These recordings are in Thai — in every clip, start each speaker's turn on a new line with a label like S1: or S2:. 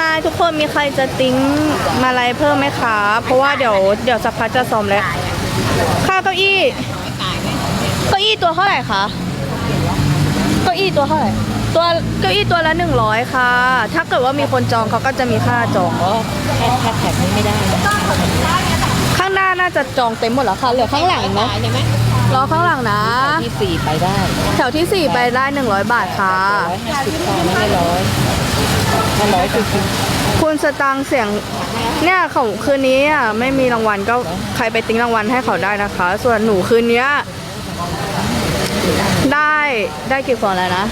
S1: มาทุกคนมีใครจะติ้งมาอะไรเพิ่มไหมคะ เพราะว่าเดี๋ยวเดี๋ยวสักพักจะซ้อมแล้ว ค่าเก้าอี้ เก้าอี้ตัวเท่าไหร่คะ เก้าอี้ตัวเท่าไหร่ ตัวเก้าอี้ตัวละหนึ่งร้อยค่ะ ถ้าเกิดว่ามีคนจองเขาก็จะมีค่าจอง
S2: อ๋อแค่แค่แท็กนี้ไม่ได้นะ
S1: ข้างหน้าน่าจะจองเต็มหมดแล้วค่ะ เหลือข้างหลังเนาะ
S2: ใช่ไหม
S1: รอข้างหลังนะ
S2: ที่สี่ไปได้
S1: แถวที่สี่ไปได้หนึ่งร้อยบาทค่ะ
S2: ร้อยห้าสิบพอไม่ได้ร้อยถ้าร้อยคือ
S1: คุณสตางค์เสียงเนี่ยของคืนนี้อะไม่มีรางวัลก็ใครไปติ้งรางวัลให้เขาได้นะคะ ส่วนหนูคืนเนี้ยได้ได้กี่ฟองแล้วนะ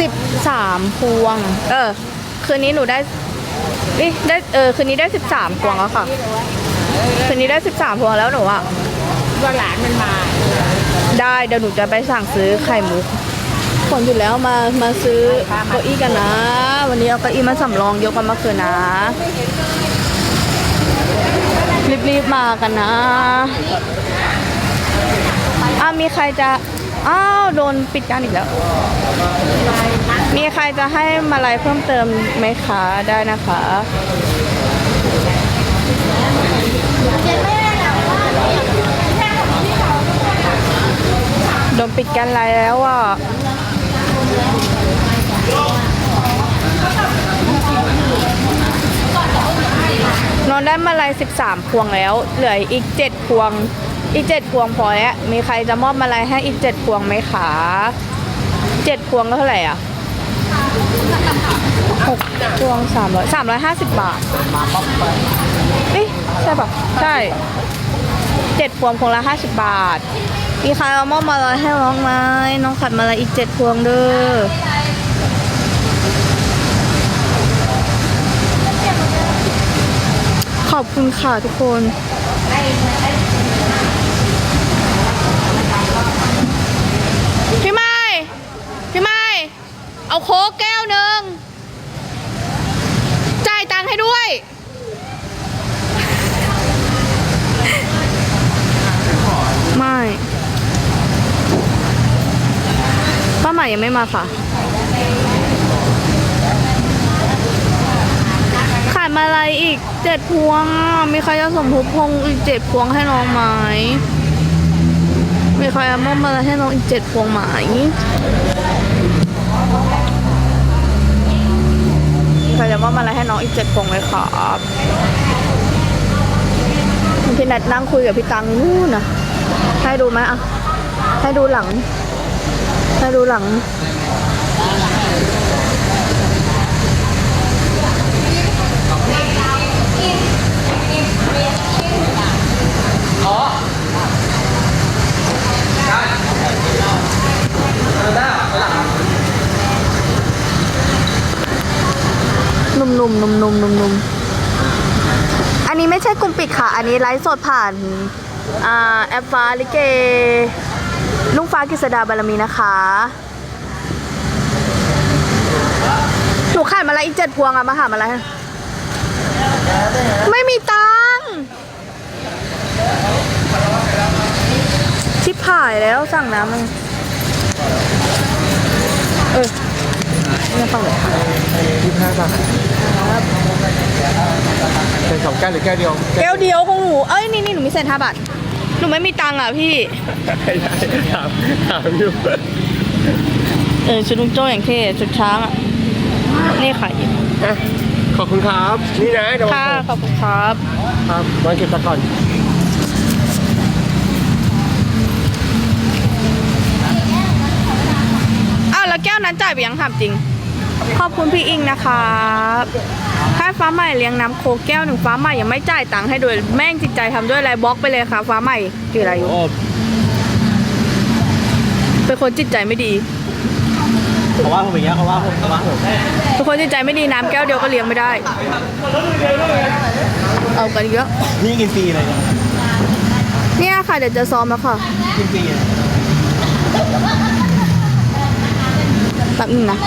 S1: สิบสามพวง เออ คืนนี้หนูได้นี่ได้เออคืนนี้ได้สิบสามพวงแล้วค่ะ คืนนี้ได้สิบสามพวงแล้วหนูอะ
S2: ว่าหลานมันมา
S1: ได้เดี๋ยวหนูจะไปสั่งซื้อไข่มุกผลอยู่แล้วมามาซื้อเก้าอี้กันนะ วันนี้เอาเก้าอี้มาสำรองยกกันมาคืนนะ รีบๆมากันนะ อ้ามีใครจะ อ้าวโดนปิดการอีกแล้ว มีใครจะให้มาลัยเพิ่มเติมไหมคะ ได้นะคะ โดน ปิดกันแล้วอะนอนได้มาลัย13 พวงแล้ว เหลืออีก 7 พวง อีก 7 พวงพอแล้ว มีใครจะมอบมาลัยให้อีก 7 พวงไหมคะ7 พวงก็เท่าไหร่อะ6พวง300 350 บาทเอ๊ะใช่ปะใช่ 7 พวงพวงละ 50 บาท มีใครเอาหม้อมาลัยให้น้องไหมน้องขัดมาลัยอีก7พวงเด้อขอบคุณค่ะทุกคนพี่ไม้พี่ไม้เอาโค้กแก้วหนึ่งจ่ายตังค์ให้ด้วย ไม่ป้าให ม่ยังไม่มาค่ะ ขาดมาอะไรอีกเจ็ดพวง มีใครจะสมทบพงอีกเจ็ดพวงให้น้องไหมมีใครจะมอบมาอะไรให้น้องอีกเจ็ดพวงไหมมีใครจะมอบมาอะไรให้น้องอีกเจ็ดพวงไหมครับพี่นัดนั่งคุยกับพี่ตังนู่นนะให้ดูไหมอะให้ดูหลัง ให้ดูหลัง นุ่มๆหนุ่มๆหนุ่มๆหนุ่มๆอันนี้ไม่ใช่กลุ่มปิดค่ะ อันนี้ไลฟ์สดผ่าน อ่า แอปฟ้าลิเก ลุงฟ้ากฤษดาบารมีนะคะ หนูขายมาละอีกเจ็ดพวงอะมาหามาละไม่มีตังค์ชิบหายแล้วสั่งน้ำมันเออไม่ฟังเลย
S3: ยี่ห้าบาทเป็นสองแก้วหรือแก้วเดียว
S1: แก้วเดียวของหนู เอ้ย นี่นี่หนูมีเศษห้าบาทห นูไม่มีตังค์อะพี่
S3: ได้ได้ถามถามอยู่
S1: เออชุดลุงโจ้อย่างเท่ชุดช้างอะนี่ค่ะ
S3: อะขอบคุณครับ นี่นะเดี๋ยว
S1: ค่ะขอบคุณครับ
S3: ครับวางเก็บตะก่อน
S1: อ้าวแล้วแก้วนั้นจ่ายไปยังถามจริง ขอบคุณพี่อิงนะครับถ้าฟ้าใหม่เลี้ยงน้ำโคกแก้วหนึ่งฟ้าใหม่ยังไม่จ่ายตังค์ให้ด้วยแม่งจิตใจทำด้วยอะไรบล็อกไปเลยค่ะ ฟ้าใหม่กี่อะไรอยู่
S3: โอ้
S1: เป็นคนจิตใจไม่ดี
S3: เขาว่าผมอย่างเงี้ยเขาว่าผมเขาว่าผม
S1: เป็นคนจิตใจไม่ดีน้ำแก้วเดียวก็เลี้ยงไม่ได้ เอากันเยอะ
S3: นี่กินฟรีเลยนะ
S1: เนี่ยค่ะเดี๋ยวจะซ้อมแล้วค่ะ
S3: กินฟรีเลย
S1: แป๊บนึงนะ
S3: เ